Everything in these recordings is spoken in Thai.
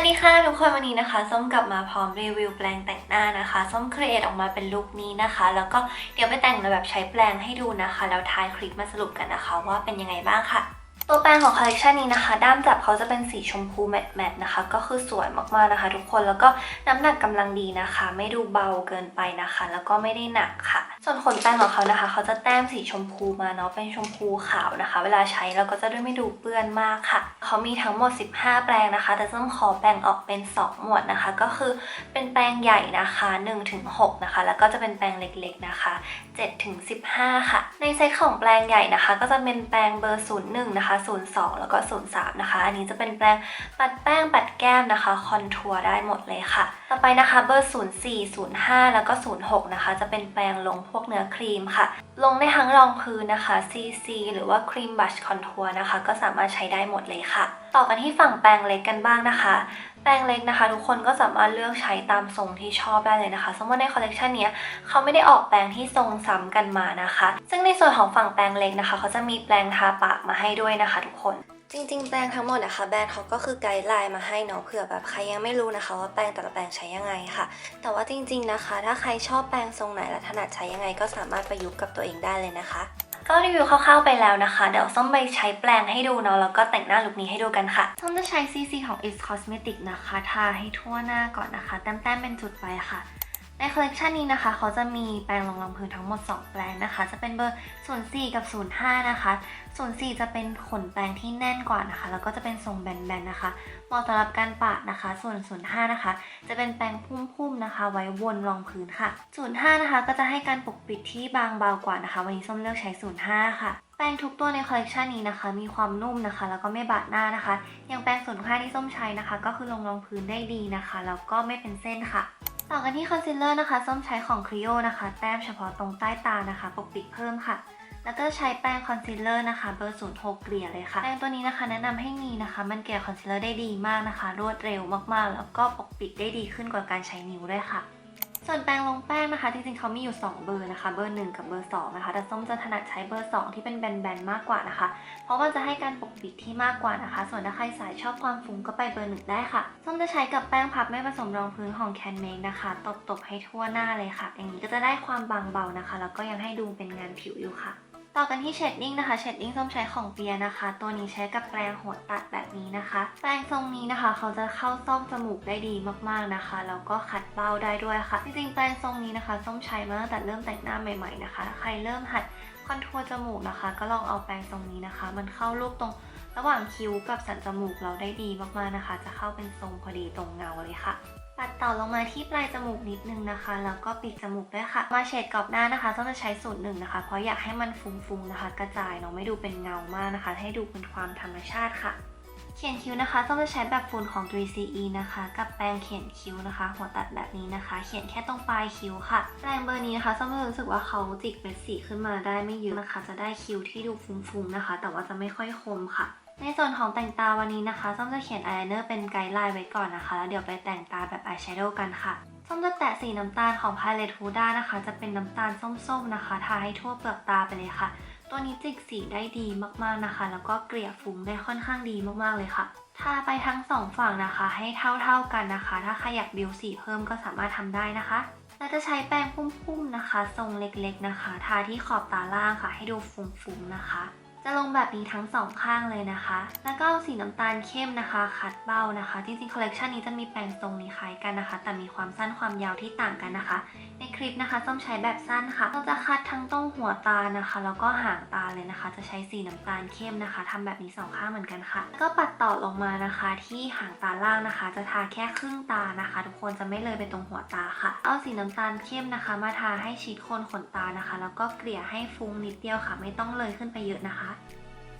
วัสดีค่ะทุกคนวันนี้นะคะ ส้มกลับมาพร้อมรีวิวแปลงแต่งหน้านะคะ ส้มครีเอทออกมาเป็นลุคนี้นะคะ แล้วก็เดี๋ยวไปแต่งในแบบใช้แปลงให้ดูนะคะ แล้วท้ายคลิปมาสรุปกันนะคะ ว่าเป็นยังไงบ้างค่ะ ตัวแปรงของคอลเลคชันนี้นะคะ ด้ามจับเขาจะเป็นสีชมพูแมตต์แมตนะคะ ก็คือสวยมากๆนะคะ ทุกคนแล้วก็น้ำหนักกำลังดีนะคะ ไม่ดูเบาเกินไปนะคะ แล้วก็ไม่ได้หนักค่ะ ส่วนขนแป้งของเขานะคะ เขาจะแต้มสีชมพูมาเนาะเป็นชมพูขาวนะคะ เวลาใช้เราก็จะได้ไม่ดูเปื้อนมากค่ะ เขามีทั้งหมด 15 แปรงนะคะ แต่ส้มขอแบ่งออกเป็น 2 หมวดนะคะ ก็คือเป็นแปรงใหญ่นะคะ1-6นะคะ แล้วก็จะเป็นแปรงเล็กๆนะคะ7ถึง15 ค่ะ ในเซตของแปรงใหญ่นะคะ ก็จะเป็นแปรงเบอร์ 01นะคะ02 แล้วก็ 03 นะคะ อันนี้จะเป็นแปรงปัดแป้งปัดแก้มนะคะคอนทัวร์ได้หมดเลยค่ะ ต่อไปนะคะเบอร์ 04 05 แล้วก็ 06 นะคะ จะเป็นแปรงลงพวกเนื้อครีมค่ะ ลงในทั้งรองพื้นนะคะ CC หรือว่าครีมบัชคอนทัวร์นะคะ ก็สามารถใช้ได้หมดเลยค่ะต่อกันที่ฝั่งแปรงเล็กกันบ้างนะคะ แปรงเล็กนะคะ ทุกคนก็สามารถเลือกใช้ตามทรงที่ชอบได้เลยนะคะสมมติในคอลเลกชันนี้เขาไม่ได้ออกแปรงที่ทรงซ้ำกันมานะคะ ซึ่งในส่วนของฝั่งแปรงเล็กนะคะเขาจะมีแปรงทาปากมาให้ด้วยนะคะ ทุกคนจริงๆ แปรงทั้งหมดนะคะแบรนด์เขาก็คือไกด์ไลน์มาให้เนาะเผื่อแบบใครยังไม่รู้นะคะ ว่าแปรงแต่ละแปรงใช้ยังไงค่ะ แต่ว่าจริงๆนะคะ ถ้าใครชอบแปรงทรงไหนและถนัดใช้ยังไง ก็สามารถประยุกต์กับตัวเองได้เลยนะคะ ก็รีวิวคร่าวๆไปแล้วนะคะ เดี๋ยวส้มไปใช้แปรงให้ดูเนาะแล้วก็แต่งหน้าลุคนี้ให้ดูกันค่ะ ส้มจะใช้ CC ของ Is Cosmetic นะคะ ทาให้ทั่วหน้าก่อนนะคะ แต้มๆเป็นจุดไปค่ะ ในคอลเลกชันนี้นะคะเขาจะมีแปรงรองรองพื้นทั้งหมด 2 แปรงนะคะ จะเป็นเบอร์ 04 กับ 05 นะคะ 04 จะเป็นขนแปรงที่แน่นกว่านะคะ แล้วก็จะเป็นทรงแบนๆนะคะเหมาะสำหรับการปาดนะคะ ส่วน 05 นะคะ จะเป็นแปรงพุ่มๆนะคะ ไว้วนรองพื้นค่ะ 05 นะคะ ก็จะให้การปกปิดที่บางเบากว่านะคะ วันนี้ส้มเลือกใช้ 05 ค่ะแปรงทุกตัวในคอลเลกชันนี้นะคะ มีความนุ่มนะคะ แล้วก็ไม่บาดหน้านะคะ อย่างแปรง05ที่ส้มใช้นะคะ ก็คือลงรองพื้นได้ดีนะคะ แล้วก็ไม่เป็นเส้นค่ะ ต่อกันที่คอนซีลเลอร์นะคะ ส้มใช้ของคริโอนะคะ แต้มเฉพาะตรงใต้ตานะคะ ปกปิดเพิ่มค่ะ แล้วก็ใช้แป้งคอนซีลเลอร์นะคะ เบอร์ศูนย์หกเกลี่ยเลยค่ะ แป้งตัวนี้นะคะ แนะนำให้มีนะคะ มันเกลี่ยคอนซีลเลอร์ได้ดีมากนะคะ รวดเร็วมากๆ แล้วก็ปกปิดได้ดีขึ้นกว่าการใช้นิ้วด้วยค่ะ ส่วนแปรงลงแป้งนะคะ จริงๆเขามีอยู่ 2 เบอร์นะคะ เบอร์ 1 กับเบอร์ 2 นะคะ แต่ส้มจะถนัดใช้เบอร์ 2 ที่เป็นแบนๆ มากกว่านะคะ เพราะมันจะให้การปกปิดที่มากกว่านะคะ ส่วนถ้าใครสายชอบความฟุ้งก็ไปเบอร์หนึ่งได้ค่ะ ส้มจะใช้กับแป้งพับไม่ผสมรองพื้นของแคนเมกนะคะ ตบๆให้ทั่วหน้าเลยค่ะ อย่างนี้ก็จะได้ความบางเบานะคะ แล้วก็ยังให้ดูเป็นงานผิวอยู่ค่ะ ต่อกันที่เชดดิ้งนะคะ เชดดิ้งส้มใช้ของเปียนะคะ ตัวนี้ใช้กับแปรงหัวตัดแบบนี้นะคะ แปรงทรงนี้นะคะ เขาจะเข้าซอกจมูกได้ดีมากๆนะคะ แล้วก็ขัดเบ้าได้ด้วยค่ะ จริงๆ แปรงทรงนี้นะคะ ส้มใช้มาตั้งแต่เริ่มแต่งหน้าใหม่ๆนะคะ ใครเริ่มหัดคอนทัวร์จมูกนะคะ ก็ลองเอาแปรงทรงนี้นะคะ มันเข้ารูปตรงระหว่างคิ้วกับสันจมูกเราได้ดีมากๆนะคะ จะเข้าเป็นทรงพอดีตรงเงาเลยค่ะ ปัดต่อลงมาที่ปลายจมูกนิดนึงนะคะ แล้วก็ปีกจมูกด้วยค่ะ มาเฉดกรอบหน้านะคะต้องจะใช้สูตรหนึ่งนะคะ เพราะอยากให้มันฟุ้งๆนะคะ กระจายเนาะไม่ดูเป็นเงามากนะคะ ให้ดูเป็นความธรรมชาติค่ะ เขียนคิ้วนะคะต้องจะใช้แบบฟูนของ 3CE นะคะ กับแปรงเขียนคิ้วนะคะ หัวตัดแบบนี้นะคะ เขียนแค่ตรงปลายคิ้วค่ะ แปรงเบอร์นี้นะคะส้อมรู้สึกว่าเขาจิกเม็ดสีขึ้นมาได้ไม่เยอะนะคะ จะได้คิ้วที่ดูฟุ้งๆนะคะ แต่ว่าจะไม่ค่อยคมค่ะ ในส่วนของแต่งตาวันนี้นะคะส้มจะเขียนอายไลเนอร์เป็นไกด์ไลน์ไว้ก่อนนะคะ แล้วเดี๋ยวไปแต่งตาแบบอายแชโดว์กันค่ะส้มจะแตะสีน้ำตาลของ Palette Huda นะคะ จะเป็นน้ำตาลส้มๆนะคะ ทาให้ทั่วเปลือกตาไปเลยค่ะ ตัวนี้จิกสีได้ดีมากๆนะคะ แล้วก็เกลี่ยฟุ้งได้ค่อนข้างดีมากๆเลยค่ะ ทาไปทั้งสองฝั่งนะคะ ให้เท่าๆกันนะคะ ถ้าใครอยากบิวสีเพิ่มก็สามารถทำได้นะคะเราจะใช้แป้งพุ่มๆนะคะ ทรงเล็กๆนะคะ ทาที่ขอบตาล่างค่ะ ให้ดูฟุ้งๆนะคะ จะลงแบบนี้ทั้งสองข้างเลยนะคะ แล้วก็สีน้ำตาลเข้มนะคะ คัดเบ้านะคะ จริงๆ คอลเลกชันนี้จะมีแปรงทรงนี้คล้ายกันนะคะ แต่มีความสั้นความยาวที่ต่างกันนะคะ ในคลิปนะคะส้มใช้แบบสั้นค่ะเราจะคัดทั้งตรงหัวตานะคะ แล้วก็หางตาเลยนะคะ จะใช้สีน้ำตาลเข้มนะคะทำแบบนี้สองข้างเหมือนกันค่ะ ก็ปัดต่อลงมานะคะ ที่หางตาล่างนะคะ จะทาแค่ครึ่งตานะคะ ทุกคนจะไม่เลยไปตรงหัวตาค่ะ เอาสีน้ำตาลเข้มนะคะ มาทาให้ชิดโคนขนตานะคะ แล้วก็เกลี่ยให้ฟุ้งนิดเดียวค่ะ ไม่ต้องเลยขึ้นไปเยอะนะคะ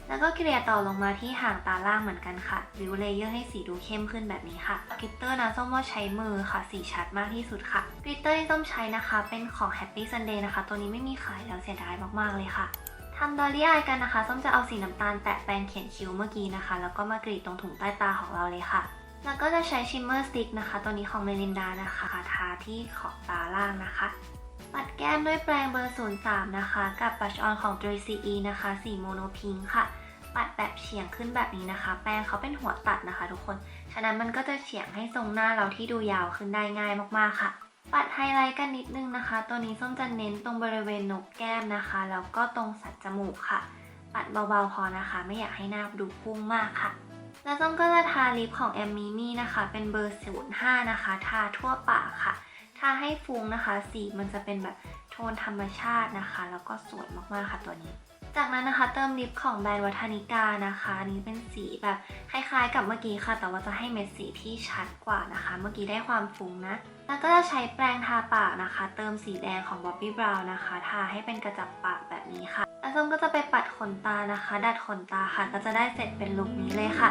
แล้วก็เกลี่ยต่อลงมาที่หางตาล่างเหมือนกันค่ะริ้วเลเยอร์ให้สีดูเข้มขึ้นแบบนี้ค่ะกลิตเตอร์นะส้มว่าใช้มือค่ะ สีชัดมากที่สุดค่ะกลิตเตอร์ที่ส้มใช้นะคะ เป็นของ Happy Sunday นะคะ ตัวนี้ไม่มีขายแล้วเสียดายมากๆเลยค่ะทำดอลลี่อายกันนะคะ ส้มจะเอาสีน้ำตาลแตะแปรงเขียนคิ้วเมื่อกี้นะคะ แล้วก็มากรีดตรงถุงใต้ตาของเราเลยค่ะ แล้วก็จะใช้ชิมเมอร์สติ๊กนะคะ ตัวนี้ของเมลินดานะคะ ทาที่ขอบตาล่างนะคะ ปัดแก้มด้วยแปรงเบอร์ 03 นะคะ กับบัชออนของ 3CE นะคะ สีโมโนพิงค่ะ ปัดแบบเฉียงขึ้นแบบนี้นะคะ แป้งเขาเป็นหัวตัดนะคะ ทุกคน ฉะนั้นมันก็จะเฉียงให้ทรงหน้าเราที่ดูยาวขึ้นได้ง่ายมากๆค่ะ ปัดไฮไลท์กันนิดนึงนะคะ ตัวนี้ส้มจะเน้นตรงบริเวณหนกแก้มนะคะ แล้วก็ตรงสันจมูกค่ะ ปัดเบาๆพอนะคะ ไม่อยากให้หน้าดูพุ่งมากค่ะแล้วส้มก็จะทาลิปของแอมมิมี่นะคะ เป็นเบอร์05นะคะ ทาทั่วปากค่ะ ทาให้ฟุ้งนะคะ สีมันจะเป็นแบบโทนธรรมชาตินะคะ แล้วก็สวยมากๆค่ะตัวนี้ จากนั้นนะคะเติมลิปของแบรนด์วัฒนิกานะคะนนี้เป็นสีแบบคล้ายๆ กับเมื่อกี้ค่ะ แต่ว่าจะให้เม็ดสีที่ชัดกว่านะคะ เมื่อกี้ได้ความฟุ้งนะ แล้วก็จะใช้แปรงทาปากนะคะ เติมสีแดงของ Bobbi Brown นะคะ ทาให้เป็นกระจับปากแบบนี้ค่ะแล้วส้มก็จะไปปัดขนตานะคะ ดัดขนตาค่ะ ก็จะได้เสร็จเป็นลุคนี้เลยค่ะ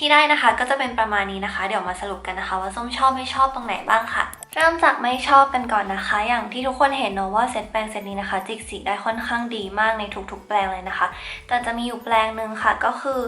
ที่ได้นะคะ ก็จะเป็นประมาณนี้นะคะ เดี๋ยวมาสรุปกันนะคะ ว่าส้มชอบไม่ชอบตรงไหนบ้างค่ะ เริ่มจากไม่ชอบกันก่อนนะคะ อย่างที่ทุกคนเห็นเนอะว่าเซตแปรงเซตนี้นะคะ จิกสีได้ค่อนข้างดีมากในทุกๆ แปรงเลยนะคะ แต่จะมีอยู่แปรงหนึ่งค่ะ ก็คือ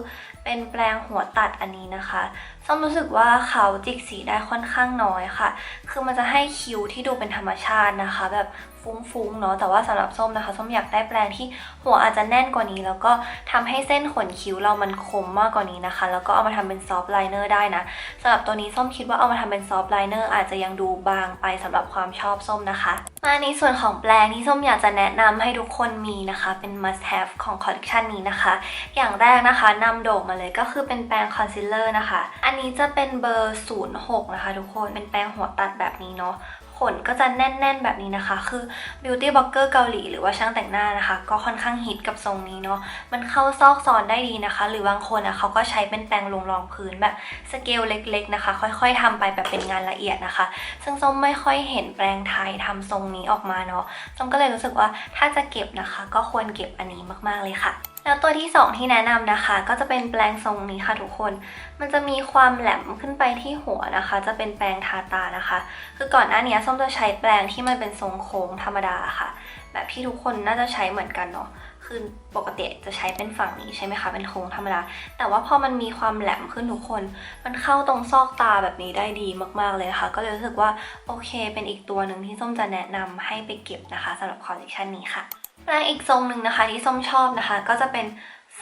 เป็นแปรงหัวตัดอันนี้นะคะส้มรู้สึกว่าเขาจิกสีได้ค่อนข้างน้อยค่ะ คือมันจะให้คิ้วที่ดูเป็นธรรมชาตินะคะ แบบฟุ้งๆเนาะ แต่ว่าสำหรับส้มนะคะ ส้มอยากได้แปรงที่หัวอาจจะแน่นกว่านี้ แล้วก็ทำให้เส้นขนคิ้วเรามันคมมากกว่านี้นะคะ แล้วก็เอามาทำเป็นซอฟต์ไลเนอร์ได้นะสำหรับตัวนี้ส้มคิดว่าเอามาทำเป็นซอฟต์ไลเนอร์อาจจะยังดูบางไปสำหรับความชอบส้มนะคะ มาในส่วนของแปรงที่ส้มอยากจะแนะนำให้ทุกคนมีนะคะ เป็น must have ของคอลเลคชันนี้นะคะ อย่างแรกนะคะนำโด่งมาเลยก็คือเป็นแปรงคอนซีลเลอร์นะคะอันนี้จะเป็นเบอร์ 06 นะคะทุกคน เป็นแปรงหัวตัดแบบนี้เนาะ ขนก็จะแน่นๆแบบนี้นะคะ คือ beauty blogger เกาหลีหรือว่าช่างแต่งหน้านะคะ ก็ค่อนข้างฮิตกับทรงนี้เนาะ มันเข้าซอกซอนได้ดีนะคะ หรือบางคนอะเขาก็ใช้เป็นแปรงลงรองพื้นแบบสเกลเล็ก ๆนะคะ ค่อยๆทำไปแบบเป็นงานละเอียดนะคะ ซึ่งส้มไม่ค่อยเห็นแปรงไทยทำทรงนี้ออกมาเนาะ ส้มก็เลยรู้สึกว่าถ้าจะเก็บนะคะ ก็ควรเก็บอันนี้มากๆเลยค่ะ แล้วตัวที่ 2 ที่แนะนำนะคะ ก็จะเป็นแปรงทรงนี้ค่ะทุกคน มันจะมีความแหลมขึ้นไปที่หัวนะคะ จะเป็นแปรงทาตานะคะ คือก่อนหน้านี้ส้มจะใช้แปรงที่มันเป็นทรงโค้งธรรมดาค่ะ แบบที่ทุกคนน่าจะใช้เหมือนกันเนาะคือปกติจะใช้เป็นฝั่งนี้ใช่ไหมคะเป็นโค้งธรรมดา แต่ว่าพอมันมีความแหลมขึ้นทุกคน มันเข้าตรงซอกตาแบบนี้ได้ดีมากๆเลยะค่ะ ก็เลยรู้สึกว่าโอเค เป็นอีกตัวหนึ่งที่ส้มจะแนะนำให้ไปเก็บนะคะสำหรับคอลเลคชันนี้ค่ะ และอีกทรงหนึ่งนะคะที่ส้มชอบนะคะ ก็จะเป็น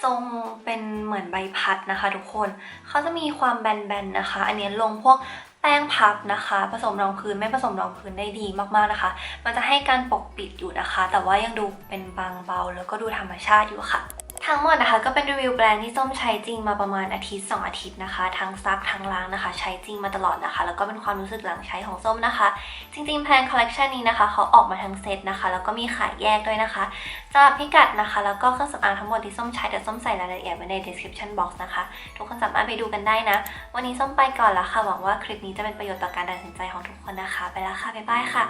ทรงเป็นเหมือนใบพัดนะคะ ทุกคนเขาจะมีความแบนๆนะคะ อันนี้ลงพวกแป้งพับนะคะ ผสมรองพื้นไม่ผสมรองพื้นได้ดีมากๆนะคะ มันจะให้การปกปิดอยู่นะคะ แต่ว่ายังดูเป็นบางเบาแล้วก็ดูธรรมชาติอยู่ค่ะ ทั้งหมดนะคะก็เป็นรีวิวแบรนด์ที่ส้มใช้จริงมาประมาณอาทิตย์ 2 อาทิตย์นะคะ ทั้งซักทั้งล้างนะคะ ใช้จริงมาตลอดนะคะ แล้วก็เป็นความรู้สึกหลังใช้ของส้มนะคะ จริงๆแพลนคอลเลคชันนี้นะคะเขาออกมาทั้งเซตนะคะ แล้วก็มีขายแยกด้วยนะคะสำหรับพิกัดนะคะ แล้วก็เครื่องสำอางทั้งหมดที่ส้มใช้เดี๋ยวส้มใส่รายละเอียดไว้ใน description box นะคะ ทุกคนสามารถไปดูกันได้นะ วันนี้ส้มไปก่อนแล้วค่ะหวังว่าคลิปนี้จะเป็นประโยชน์ต่อการตัดสินใจของทุกคนนะคะ ไปแล้วค่ะบ๊ายบายค่ะ